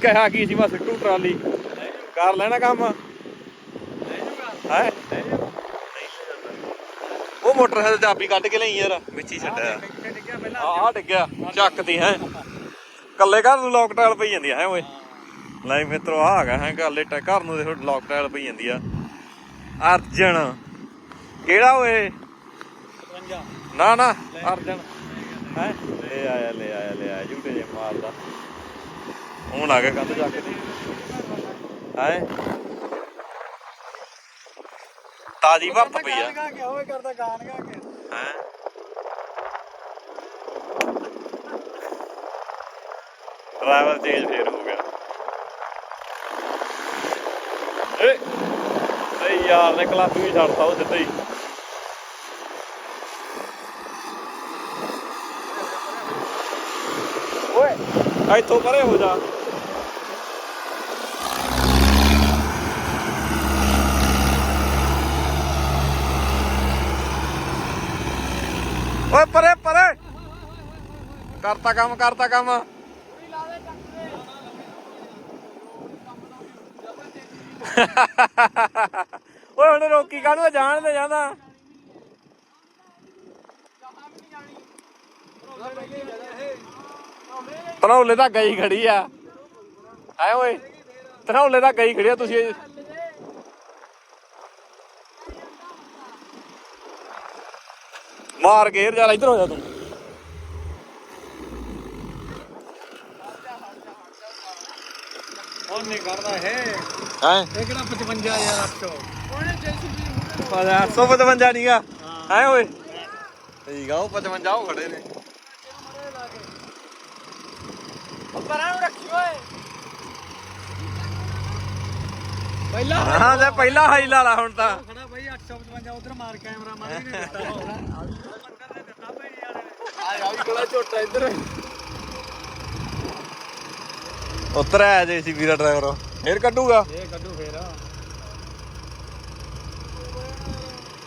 ਕਿਹਾ ਕੀ ਸੀ ਮੈਂ ਸਿੱਟੂ ਟਰਾਲੀ। ਕਰ ਲੈਣਾ ਕੰਮ। ਹੈ? ਉਹ ਮੋਟਰਸਾਈਕਲ ਦੀ ਚਾਬੀ ਕੱਢ ਕੇ ਲਈ ਯਾਰ। ਵਿੱਚ ਹੀ ਛੱਡਿਆ। ਆ ਆ ਡਿੱਗਿਆ ਚੱਕਦੀ ਹੈ। ਕੱਲੇ ਘਰ ਨੂੰ ਲੋਕ ਟਾਇਲ ਪਈ ਜਾਂਦੀ ਹੈ ਓਏ। ਲੈ ਮਿੱਤਰੋ ਆ ਹੈਗਾ ਹੈ ਕੱਲੇ ਟਾ ਘਰ ਨੂੰ ਦੇਖੋ ਲੋਕ ਟਾਇਲ ਪਈ ਜਾਂਦੀ ਆ। ਅਰਜਨ। ਕਿਹੜਾ ਓਏ? ਨਾ ਨਾ। ਅਰਜਨ। ਹੈ? ਲੈ ਆਇਆ ਲੈ ਆਇਆ ਲੈ ਆਇਆ। ਝੂਟੇ ਜੇ ਮਾਰਦਾ। ਹੁਣ ਆ ਗਿਆ ਕੰਧ ਚੱਕਦੀ ਹੈ? ਤਾਜੀ ਵਰਤ ਪਈ ਆ। ਕੇ ਹੋਵੇ ਕਰਦਾ ਗਾਣ ਗਾ ਕੇ। ਹੈ? ਡਰਾਈਵਰ ਚੇਂਜ ਫੇਰ ਹੋ ਗਿਆ। ਏ! ਏ ਯਾਰ ਨੇ ਕਲਾਸ ਵੀ ਛੱਡਤਾ ਉਹ ਸਿੱਧਾ ਹੀ। ਓਏ ਇੱਥੋਂ ਪਰੇ ਹੋ ਜਾ। ਓਏ ਪਰੇ ਪਰੇ। ਕਰਤਾ ਕੰਮ ਕਰਤਾ ਕੰਮ। ਓਏ ਹੁਣ ਰੋਕੀ ਕਾਹਨੂੰ ਜਾਣ ਤੇ ਜਾਂਦਾ ਤਨੌਲੇ ਤਾਂ ਗਈ ਖੜੀ ਆ। ਐ ਓਏ ਤਨੌਲੇ ਤਾਂ ਗਈ ਖੜੀ ਆ ਤੁਸੀਂ। ਮਾਰ ਕੇ ਚੱਲ ਇੱਧਰ ਹੋ ਜਾ ਤੂੰ। ਉਹ ਨਹੀਂ ਕਰਦਾ ਹੈ ਹੈ? ਇਹ ਕਿਹੜਾ 55800 ਉਹਨੇ ਜੈਸੀ 855 ਨਹੀਂਗਾ ਹੈ। ਓਏ? ਠੀਕ ਆ ਉਹ 55 ਉਹ ਖੜੇ ਨੇ। ਪਰਾਂ ਨੂੰ ਰੱਖੀ ਓਏ। ਪਹਿਲਾਂ ਹਾਂ ਤੇ ਪਹਿਲਾ ਹਾਈ ਲਾ ਲਾ ਹੁਣ ਤਾਂ। 855 ਉਧਰ ਮਾਰ ਕੈਮਰਾ ਮਾਰ ਵੀ ਨਹੀਂ ਦਿੱਤਾ। ਬੰਦਾ ਨੇ ਦਿੱਤਾ ਭਈ ਯਾਰ ਆ ਵੀ ਕੋਲਾ ਝੋਟਾ ਇੱਧਰ। ਉੱਤਰ ਆਇਆ ਜੇ ਸੀ ਵੀਰਾ ਡਰਾਈਵਰ ਫੇਰ ਕੱਢੂਗਾ? ਇਹ ਕੱਢੂ ਫੇਰ।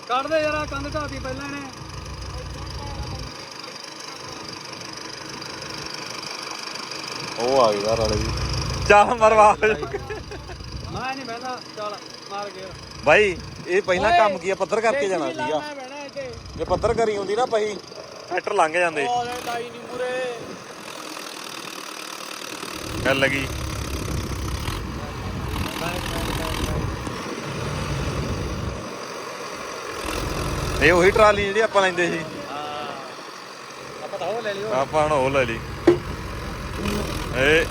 ਕੱਢ ਦੇ ਯਾਰ ਕੰਧ ਢਾਤੀ ਪਹਿਲਾਂ ਇਹਨੇ। ਉਹ ਆ ਗਿਆ ਵਾਲੇ ਵੀ। ਚਾਹ ਮਰਵਾ। ਮੈਂ ਨਹੀਂ ਬਹਿੰਦਾ ਚੱਲ ਮਾਰ ਕੇ। ਬਾਈ ਇਹ ਪਹਿਲਾਂ ਕੰਮ ਕੀ ਆ? ਪੱਧਰ ਕਰਕੇ ਜਾਣਾ ਸੀਗਾ। ਮੈਂ ਬਹਿਣਾ ਇੱਥੇ। ਜੇ ਪੱਧਰ ਕਰੀ ਹੁੰਦੀ ਨਾ ਪਹੀ ਟਰੈਕਟਰ ਲੰਘ ਜਾਂਦੇ। ਉਹ ਲਾਈ ਨਹੀਂ ਮੂਰੇ। ਗੱਲ ਲੱਗੀ ਇਹ ਉਹੀ ਟਰਾਲੀ ਜਿਹੜੀ ਆਪਾਂ ਲੈਂਦੇ ਸੀ। ਹਾਂ। ਆਪਾਂ ਤਾਂ ਉਹ ਲੈ ਲਿਓ। ਆਪਾਂ ਹੁਣ ਉਹ ਲੈ ਲਈ। ਏ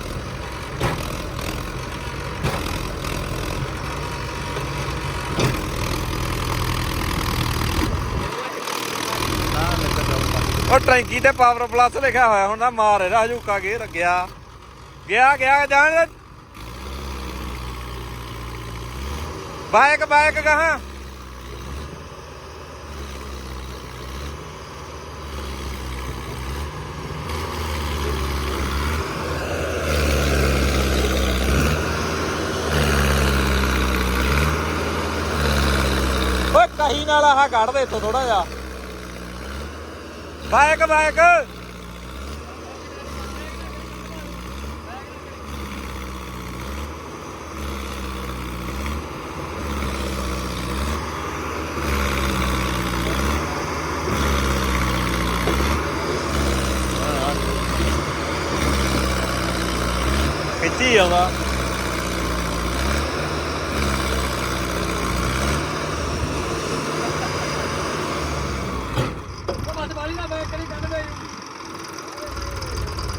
ਉਹ ਟੈਂਕੀ ਤੇ ਪਾਵਰ ਪਲੱਸ ਲਿਖਿਆ ਹੋਇਆ ਹੁਣ ਨਾ ਮਾਰ ਇਹਦਾ, ਹਜੂਕਾ ਗੇਰ ਗਿਆ ਗਿਆ ਗਿਆ, ਜਾਣ ਬਾਈਕ ਬਾਈਕ ਕਹਾਂ ਓਏ, ਕਹੀ ਨਾਲ ਆਹ ਕੱਢ ਦੇ ਇੱਥੋਂ ਥੋੜਾ ਜਿਹਾ। 来个，来个，给定了。ਉਹ ਨਾ ਬੈਕ ਕਰੀ ਕੰਧ ਦੇ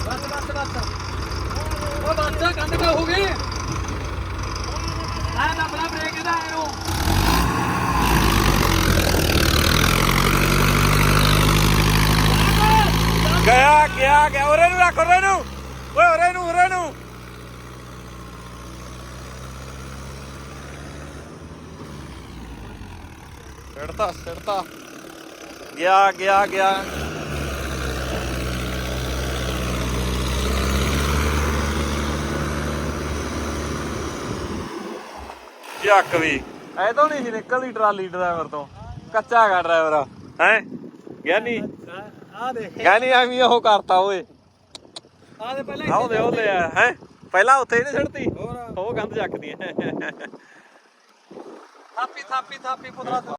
ਬੱਸ ਬੱਸ ਬੱਸ। ਉਹ ਬੱਸ ਕੰਧ ਤੇ ਹੋ ਗਈ ਆ ਨਾ ਬਰਾ ਬ੍ਰੇਕ ਇਹਦਾ ਇਹਨੂੰ ਗਿਆ ਗਿਆ ਗਿਆ। ਉਰੇ ਨੂੰ ਰੱਖ, ਉਰੇ ਨੂੰ। ਓਏ, ਉਰੇ ਨੂੰ ਉਰੇ ਨੂੰ। ਸਿੜਤਾ ਸਿੜਤਾ ਗਿਆ ਗਿਆ ਗਿਆ। ਯੱਕ ਵੀ। ਐ ਤਾਂ ਨਹੀਂ ਸੀ ਨਿਕਲਦੀ ਟਰਾਲੀ ਡਰਾਈਵਰ ਤੋਂ। ਕੱਚਾ ਹੈਗਾ ਡਰਾਈਵਰ। ਹੈ? ਗਿਆਨੀ ਆ ਦੇਖ ਗਿਆਨੀ ਐਵੇਂ ਉਹ ਕਰਤਾ ਓਏ। ਆ ਦੇ ਪਹਿਲਾਂ ਆਉ ਦੇ ਉਹ ਲੈ ਆ। ਹੈ? ਪਹਿਲਾਂ ਉੱਥੇ ਇਹਨੇ ਛੱਡਤੀ ਹੋਰ ਉਹ ਗੰਦ ਚੱਕਦੀ ਐ ਥਾਪੀ ਥਾਪੀ ਥਾਪੀ ਪੁੱਤਰਾ